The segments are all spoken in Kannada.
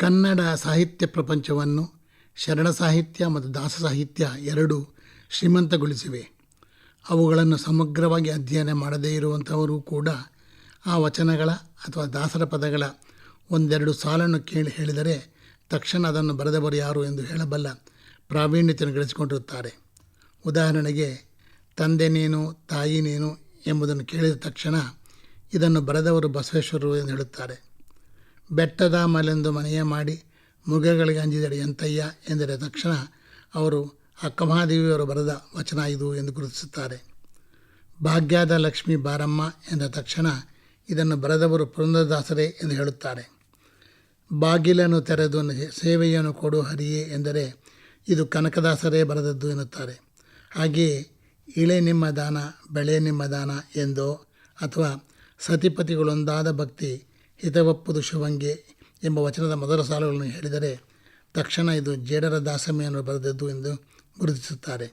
ಕನ್ನಡ ಸಾಹಿತ್ಯ ಪ್ರಪಂಚವನ್ನು ಶರಣ ಸಾಹಿತ್ಯ ಮತ್ತು ದಾಸ ಸಾಹಿತ್ಯ ಎರಡೂ ಶ್ರೀಮಂತಗೊಳಿಸಿವೆ. ಅವುಗಳನ್ನು ಸಮಗ್ರವಾಗಿ ಅಧ್ಯಯನ ಮಾಡದೇ ಇರುವಂಥವರು ಕೂಡ ಆ ವಚನಗಳ ಅಥವಾ ದಾಸರ ಪದಗಳ ಒಂದೆರಡು ಸಾಲನ್ನು ಕೇಳಿ ಹೇಳಿದರೆ ತಕ್ಷಣ ಅದನ್ನು ಬರೆದವರು ಯಾರು ಎಂದು ಹೇಳಬಲ್ಲ ಪ್ರಾವೀಣ್ಯತೆಯನ್ನು ಗಳಿಸಿಕೊಂಡಿರುತ್ತಾರೆ. ಉದಾಹರಣೆಗೆ, ತಂದೆ ನೀನು, ತಾಯಿ ನೀನು ಎಂಬುದನ್ನು ಕೇಳಿದ ತಕ್ಷಣ ಇದನ್ನು ಬರೆದವರು ಬಸವೇಶ್ವರರು ಎಂದು ಹೇಳುತ್ತಾರೆ. ಬೆಟ್ಟದ ಮಲೆಂದು ಮನೆಯ ಮಾಡಿ ಮೃಗಗಳಿಗೆ ಅಂಜಿದಡಿ, ಎಂತಯ್ಯ? ಎಂದರೆ, ತಕ್ಷಣ ಅವರು ಅಕ್ಕಮಹಾದೇವಿಯವರು ಬರೆದ ವಚನ ಇದು ಎಂದು ಗುರುತಿಸುತ್ತಾರೆ. ಭಾಗ್ಯದ ಲಕ್ಷ್ಮಿ ಬಾರಮ್ಮ ಎಂದ ತಕ್ಷಣ ಇದನ್ನು ಬರೆದವರು ಪುರಂದರದಾಸರೇ ಎಂದು ಹೇಳುತ್ತಾರೆ. ಬಾಗಿಲನ್ನು ತೆರೆದು ಸೇವೆಯನ್ನು ಕೊಡು ಹರಿಯೇ ಎಂದರೆ, ಇದು ಕನಕದಾಸರೇ ಬರೆದದ್ದು ಎನ್ನುತ್ತಾರೆ. ಹಾಗೆಯೇ, ಇಳೆ ನಿಮ್ಮ ದಾನ, ಬೆಳೆ ನಿಮ್ಮ ದಾನ ಎಂದೋ ಅಥವಾ ಸತಿಪತಿಗಳೊಂದಾದ ಭಕ್ತಿ ಹಿತವಪ್ಪುದು ಶಿವಂಗೆ ಎಂಬ ವಚನದ ಮೊದಲ ಸಾಲುಗಳನ್ನು ಹೇಳಿದರೆ ತಕ್ಷಣ ಇದು ಜೇಡರ ದಾಸಮಯ್ಯನು ಬರೆದದ್ದು ಎಂದು ಗುರುತಿಸುತ್ತಾರೆ.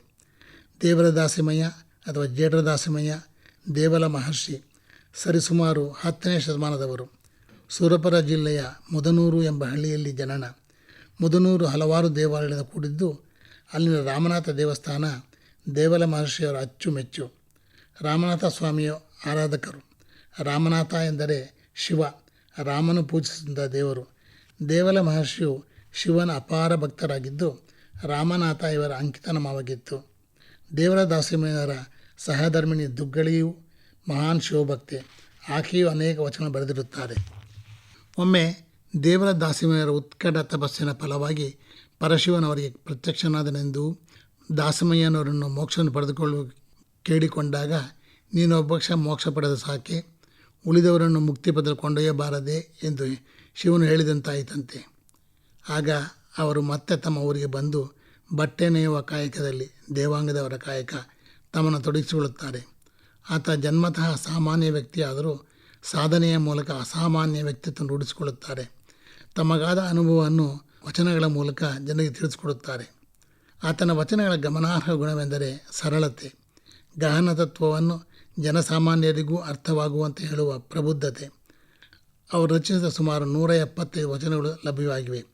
ದೇವರ ದಾಸಿಮಯ್ಯ ಅಥವಾ ಜೇಡರ ದಾಸಿಮಯ್ಯ ದೇವಲ ಮಹರ್ಷಿ, ಸರಿಸುಮಾರು ಹತ್ತನೇ ಶತಮಾನದವರು. ಸುರಪುರ ಜಿಲ್ಲೆಯ ಮುದನೂರು ಎಂಬ ಹಳ್ಳಿಯಲ್ಲಿ ಜನನ. ಮುದನೂರು ಹಲವಾರು ದೇವಾಲಯದ ಕೂಡಿದ್ದು ಅಲ್ಲಿನ ರಾಮನಾಥ ದೇವಸ್ಥಾನ ದೇವಲ ಮಹರ್ಷಿಯವರ ಅಚ್ಚುಮೆಚ್ಚು. ರಾಮನಾಥ ಸ್ವಾಮಿಯ ಆರಾಧಕರು. ರಾಮನಾಥ ಎಂದರೆ ಶಿವ. ರಾಮನು ಪೂಜಿಸಿದ ದೇವರು. ದೇವಲ ಮಹರ್ಷಿಯು ಶಿವನ ಅಪಾರ ಭಕ್ತರಾಗಿದ್ದು, ರಾಮನಾಥ ಇವರ ಅಂಕಿತನಾಮವಾಗಿತ್ತು ದೇವರ ದಾಸಿಮಯರ ಸಹಧರ್ಮಿಣಿ ದುಗ್ಗಳಿಯು ಮಹಾನ್ ಶಿವಭಕ್ತೆ. ಆಕೆಯು ಅನೇಕ ವಚನ ಬರೆದಿರುತ್ತಾರೆ. ಒಮ್ಮೆ ದೇವರ ದಾಸಿಮಯರ ಉತ್ಕಟ ತಪಸ್ಸಿನ ಫಲವಾಗಿ ಪರಶಿವನವರಿಗೆ ಪ್ರತ್ಯಕ್ಷನಾದನೆಂದು ದಾಸಮಯ್ಯನವರನ್ನು ಮೋಕ್ಷವನ್ನು ಪಡೆದುಕೊಳ್ಳು ಕೇಳಿಕೊಂಡಾಗ ನೀನೊಬ್ಬಕ್ಷ ಮೋಕ್ಷ ಪಡೆದ ಸಾಕೆ. ಉಳಿದವರನ್ನು ಮುಕ್ತಿ ಪಡೆದು ಕೊಂಡೊಯ್ಯಬಾರದೆ ಎಂದು ಶಿವನು ಹೇಳಿದಂತಾಯಿತಂತೆ. ಆಗ ಅವರು ಮತ್ತೆ ತಮ್ಮ ಊರಿಗೆ ಬಂದು ಬಟ್ಟೆ ನೇಯುವ ಕಾಯಕದಲ್ಲಿ ದೇವಾಂಗದವರ ಕಾಯಕ ತಮ್ಮನ್ನು ತೊಡಗಿಸಿಕೊಳ್ಳುತ್ತಾರೆ. ಆತ ಜನ್ಮತಃ ಸಾಮಾನ್ಯ ವ್ಯಕ್ತಿಯಾದರೂ ಸಾಧನೆಯ ಮೂಲಕ ಅಸಾಮಾನ್ಯ ವ್ಯಕ್ತಿತ್ವ ರೂಢಿಸಿಕೊಳ್ಳುತ್ತಾರೆ. ತಮಗಾದ ಅನುಭವವನ್ನು ವಚನಗಳ ಮೂಲಕ ಜನರಿಗೆ ತಿಳಿಸಿಕೊಡುತ್ತಾರೆ. ಆತನ ವಚನಗಳ ಗಮನಾರ್ಹ ಗುಣವೆಂದರೆ ಸರಳತೆ, ಗಹನ ತತ್ವವನ್ನು ಜನಸಾಮಾನ್ಯರಿಗೂ ಅರ್ಥವಾಗುವಂತೆ ಹೇಳುವ ಪ್ರಬುದ್ಧತೆ. ಅವರು ರಚಿಸಿದ ಸುಮಾರು ನೂರ ಎಪ್ಪತ್ತೈದು ವಚನಗಳು ಲಭ್ಯವಾಗಿವೆ.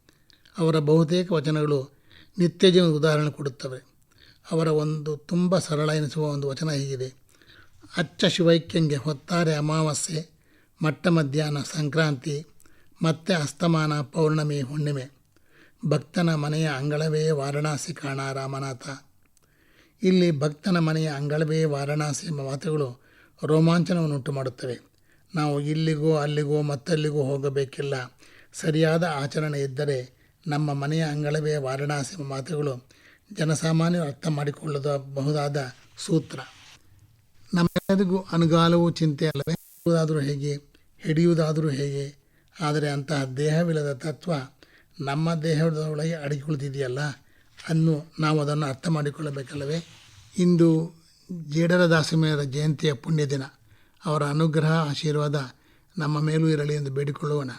ಅವರ ಬಹುತೇಕ ವಚನಗಳು ನಿತ್ಯ ಜೀವನದ ಉದಾಹರಣೆ ಕೊಡುತ್ತವೆ. ಅವರ ಒಂದು ತುಂಬ ಸರಳ ಎನಿಸುವ ಒಂದು ವಚನ ಹೀಗಿದೆ. ಅಚ್ಚ ಶಿವೈಕ್ಯಂಗೆ ಹೊತ್ತಾರೆ ಅಮಾವಾಸ್ಯೆ, ಮಟ್ಟ ಮಧ್ಯಾಹ್ನ ಸಂಕ್ರಾಂತಿ, ಮತ್ತೆ ಅಸ್ತಮಾನ, ಪೌರ್ಣಮಿ, ಹುಣ್ಣಿಮೆ. ಭಕ್ತನ ಮನೆಯ ಅಂಗಳವೇ ವಾರಣಾಸಿ ಕಾಣ ರಾಮನಾಥ. ಇಲ್ಲಿ ಭಕ್ತನ ಮನೆಯ ಅಂಗಳವೇ ವಾರಣಾಸಿ ಎಂಬ ಮಾತುಗಳು ರೋಮಾಂಚನವನ್ನುಂಟು ಮಾಡುತ್ತವೆ ನಾವು ಇಲ್ಲಿಗೋ, ಅಲ್ಲಿಗೋ, ಮತ್ತಲ್ಲಿಗೋ ಹೋಗಬೇಕಿಲ್ಲ. ಸರಿಯಾದ ಆಚರಣೆ ಇದ್ದರೆ ನಮ್ಮ ಮನೆಯ ಅಂಗಳವೇ ವಾರಣಾಸಿ ಎಂಬ ಮಾತುಗಳು ಜನಸಾಮಾನ್ಯರು ಅರ್ಥ ಮಾಡಿಕೊಳ್ಳಬಹುದಾದ ಸೂತ್ರ. ನಮ್ಮೆಲ್ಲರಿಗೂ ಅನುಗಾಲವು ಚಿಂತೆ ಅಲ್ಲವೇ? ಹಿಡಿಯುವುದಾದರೂ ಹೇಗೆ? ಹಿಡಿಯುವುದಾದರೂ ಹೇಗೆ? ಆದರೆ ಅಂತಹ ದೇಹವಿಲ್ಲದ ತತ್ವ ನಮ್ಮ ದೇಹದೊಳಗೆ ಅಡಗಿಕೊಳ್ಳುತ್ತಿದೆಯಲ್ಲ? ಅನ್ನು ನಾವು ಅದನ್ನು ಅರ್ಥ ಮಾಡಿಕೊಳ್ಳಬೇಕಲ್ಲವೇ? ಇಂದು ಜೇಡರ ದಾಸಿಮೆಯರ ಜಯಂತಿಯ ಪುಣ್ಯ ದಿನ ಅವರ ಅನುಗ್ರಹ, ಆಶೀರ್ವಾದ ನಮ್ಮ ಮೇಲೂ ಇರಲಿ ಎಂದು ಬೇಡಿಕೊಳ್ಳೋಣ.